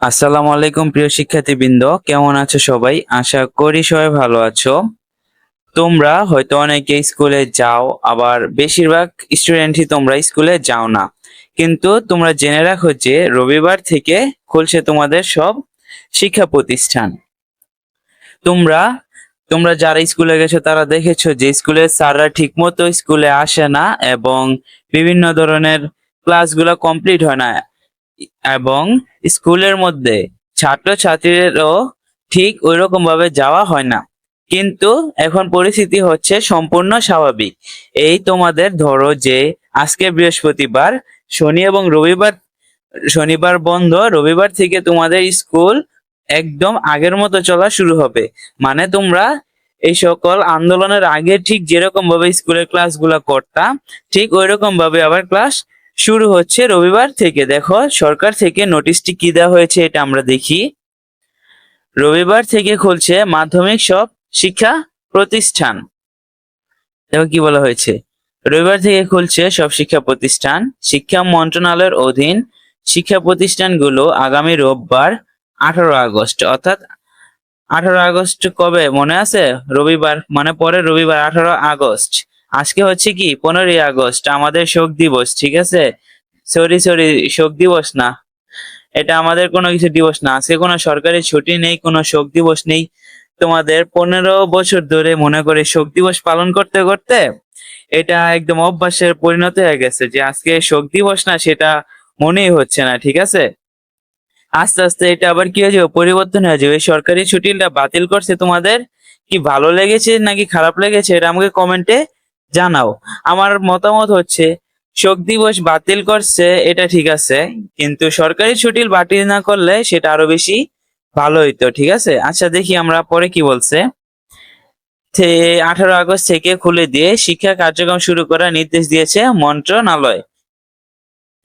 আসসালামু আলাইকুম, প্রিয় শিক্ষার্থীবৃন্দ। কেমন আছো সবাই? আশা করি সবাই ভালো আছো। তোমরা হয়তো অনেকে স্কুলে যাও, আবার বেশিরভাগ স্টুডেন্টই তোমরা স্কুলে যাও না। কিন্তু তোমরা জেনে রাখো যে রবিবার থেকে খুলছে তোমাদের সব শিক্ষা প্রতিষ্ঠান। তোমরা তোমরা যারা স্কুলে গেছো, তারা দেখেছ যে স্কুলের স্যাররা ঠিকমতো স্কুলে আসে না এবং বিভিন্ন ধরনের ক্লাসগুলো কমপ্লিট হয় না। এবং স্কুলের মধ্যে ছাত্রছাত্রীদেরও ঠিক ওই রকম ভাবে যাওয়া হয় না। কিন্তু এখন পরিস্থিতি হচ্ছে সম্পূর্ণ স্বাভাবিক। এই তোমাদের ধরো যে আজকে বৃহস্পতিবার, শনি এবং রবিবার, শনিবার বন্ধ, রবিবার থেকে তোমাদের স্কুল একদম আগের মতো চলা শুরু হবে। মানে তোমরা এই সকল আন্দোলনের আগে ঠিক যেরকম ভাবে স্কুলের ক্লাসগুলো করতাম ঠিক ওই রকম ভাবে আবার ক্লাস শুরু হচ্ছে রবিবার থেকে। দেখো, সরকার থেকে নোটিশটি কি দেওয়া হয়েছে এটা আমরা দেখি। রবিবার থেকে খুলছে মাধ্যমিক সব শিক্ষা প্রতিষ্ঠান। দেখো কি বলা হয়েছে? রবিবার থেকে খুলছে সব শিক্ষা প্রতিষ্ঠান। শিক্ষা মন্ত্রণালয়ের অধীন শিক্ষা প্রতিষ্ঠানগুলো আগামী রোববার আঠারো আগস্ট, অর্থাৎ আঠারো আগস্ট কবে মনে আছে? রবিবার মানে পরে রবিবার আঠারো আগস্ট। আজকে হচ্ছে কি, পনেরোই আগস্ট, আমাদের শোক দিবস, ঠিক আছে? সরি সরি শোক দিবস না। এটা আমাদের কোনো কিছু দিবস না। আজকে কোনো সরকারি ছুটি নেই, কোনো শোক দিবস নেই। তোমাদের পনেরো বছর ধরে মনে করে শোক দিবস পালন করতে করতে এটা একদম অভ্যাসের পরিণত হয়ে গেছে যে আজকে শোক দিবস না, সেটা মনেই হচ্ছে না, ঠিক আছে? আস্তে আস্তে এটা আবার কি হয়ে যাবে? পরিবর্তন হয়ে যাবে। সরকারি ছুটিটা বাতিল করছে তোমাদের? কি ভালো লেগেছে নাকি খারাপ লেগেছে? এটা আমাকে কমেন্টে জানাও। আমার মতামত হচ্ছে, শোক দিবস বাতিল করছে, এটা ঠিক আছে, কিন্তু সরকারি ছুটি বাতিল না করলে সেটা আরও বেশি ভালো হইতো, ঠিক আছে? আচ্ছা দেখি আমরা পরে কি বলছে। আঠারো আগস্ট থেকে খুলে দিয়ে শিক্ষা কার্যক্রম শুরু করার নির্দেশ দিয়েছে মন্ত্রণালয়।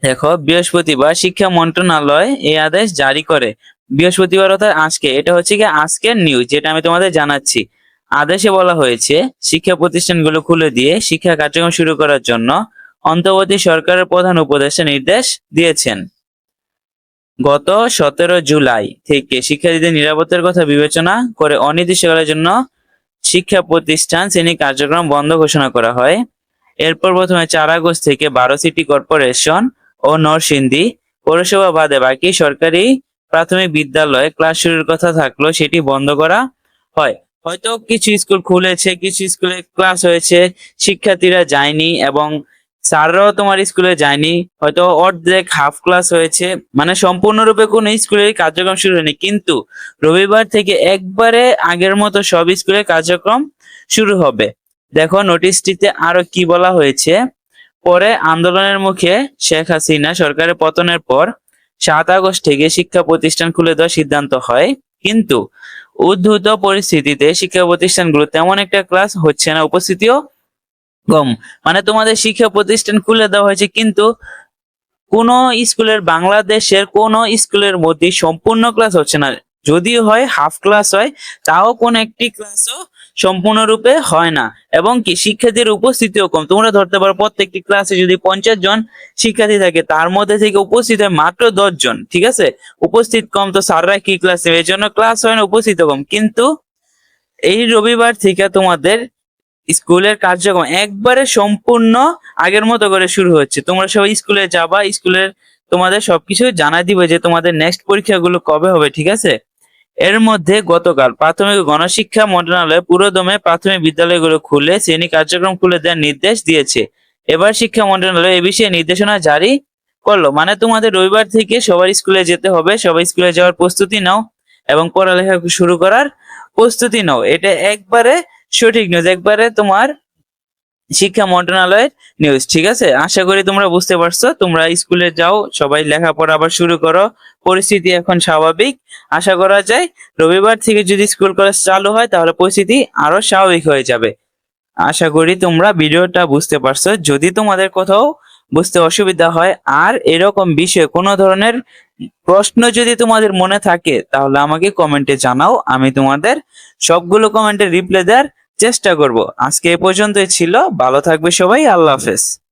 দেখো, বৃহস্পতিবার শিক্ষা মন্ত্রণালয় এই আদেশ জারি করে। বৃহস্পতিবার অর্থাৎ আজকে, এটা হচ্ছে কি আজকের নিউজ যেটা আমি তোমাদের জানাচ্ছি। আদেশে বলা হয়েছে, শিক্ষা প্রতিষ্ঠানগুলো খুলে দিয়ে শিক্ষা কার্যক্রম শুরু করার জন্য অন্তর্বর্তী সরকারের প্রধান উপদেষ্টা নির্দেশ দিয়েছেন। গত সতেরো জুলাই থেকে শিক্ষার্থীদের নিরাপত্তার কথা বিবেচনা করে অনির্দিষ্টকালের জন্য শিক্ষা প্রতিষ্ঠান শ্রেণি কার্যক্রম বন্ধ ঘোষণা করা হয়। এরপর প্রথমে চার আগস্ট থেকে বারো সিটি কর্পোরেশন ও নরসিংদী পৌরসভা বাদে বাকি সরকারি প্রাথমিক বিদ্যালয়ে ক্লাস শুরুর কথা থাকলেও সেটি বন্ধ করা হয়। হয়তো কিছু স্কুল খুলেছে, কিছু স্কুলে ক্লাস হয়েছে, শিক্ষার্থীরা যায়নি এবং স্যাররাও তোমার স্কুলে যায়নি, হয়তো অর্ধেক হাফ ক্লাস হয়েছে মানে সম্পূর্ণরূপে কোনো স্কুলের কার্যক্রম শুরু হয়নি। কিন্তু রবিবার থেকে একবারে আগের মতো সব স্কুলের কার্যক্রম শুরু হবে। দেখো নোটিশটিতে আরও কি বলা হয়েছে। পরে আন্দোলনের মুখে শেখ হাসিনা সরকারের পতনের পর সাত আগস্ট থেকে শিক্ষা প্রতিষ্ঠান খুলে দেওয়ার সিদ্ধান্ত হয়। কিন্তু উদ্ভূত পরিস্থিতিতে শিক্ষা প্রতিষ্ঠানগুলো তেমন একটা ক্লাস হচ্ছে না, উপস্থিতিও কম। মানে তোমাদের শিক্ষা প্রতিষ্ঠান খুলে দেওয়া হয়েছে, কিন্তু কোন স্কুলের বাংলাদেশের কোন স্কুলের মধ্যে সম্পূর্ণ ক্লাস হচ্ছে না। যদিও হয় হাফ ক্লাস হয়, তাও কোন একটি ক্লাসও সম্পূর্ণরূপে হয় না এবং কি শিক্ষার্থীর উপস্থিতিও কম। তোমরা ধরতে পারো প্রত্যেকটি ক্লাসে যদি পঞ্চাশ জন শিক্ষার্থী থাকে, তার মধ্যে থেকে উপস্থিত হয় মাত্র দশ জন, ঠিক আছে? উপস্থিত কম তো স্যাররা কি ক্লাস নেবে? এই জন্য ক্লাস হয় না, উপস্থিত কম। কিন্তু এই রবিবার থেকে তোমাদের স্কুলের কার্যক্রম একবারে সম্পূর্ণ আগের মতো করে শুরু হচ্ছে। তোমরা সবাই স্কুলে যাবা, স্কুলের তোমাদের সবকিছু জানাই দিবে যে তোমাদের নেক্সট পরীক্ষাগুলো কবে হবে, ঠিক আছে? এর মধ্যে গতকাল প্রাথমিক গণশিক্ষা মন্ত্রণালয় পুরোদমে প্রাথমিক বিদ্যালয়গুলো খুলে শ্রেণি কার্যক্রম খুলে দেওয়ার নির্দেশ দিয়েছে। এবার শিক্ষা মন্ত্রণালয় এ বিষয়ে নির্দেশনা জারি করল। মানে তোমাদের রবিবার থেকে সবার স্কুলে যেতে হবে সবাই স্কুলে যাওয়ার প্রস্তুতি নাও এবং পড়ালেখা শুরু করার প্রস্তুতি নাও। এটা একবারে সঠিক নিউজ একবারে তোমার শিক্ষা মন্ত্রণালয়ের নিউজ ঠিক আছে? আশা করি তোমরা বুঝতে পারছ, তোমরা স্কুলে যাও, সবাই লেখাপড়া আবার শুরু করো, পরিস্থিতি এখন স্বাভাবিক। আশা করা যায়, রবিবার থেকে যদি স্কুল কলেজ চালু হয়, তাহলে পরিস্থিতি আরও স্বাভাবিক হয়ে যাবে। আশা করি তোমরা ভিডিওটা বুঝতে পারছ। যদি তোমাদের কোথাও বুঝতে অসুবিধা হয়, আর এরকম বিষয়ে কোনো ধরনের প্রশ্ন যদি তোমাদের মনে থাকে, তাহলে আমাকে কমেন্টে জানাও, আমি তোমাদের সবগুলো কমেন্টে রিপ্লাই দেওয়ার চেষ্টা করব। আজকে এ পর্যন্তই ছিল। ভালো থাকবে সবাই। আল্লাহ হাফেজ।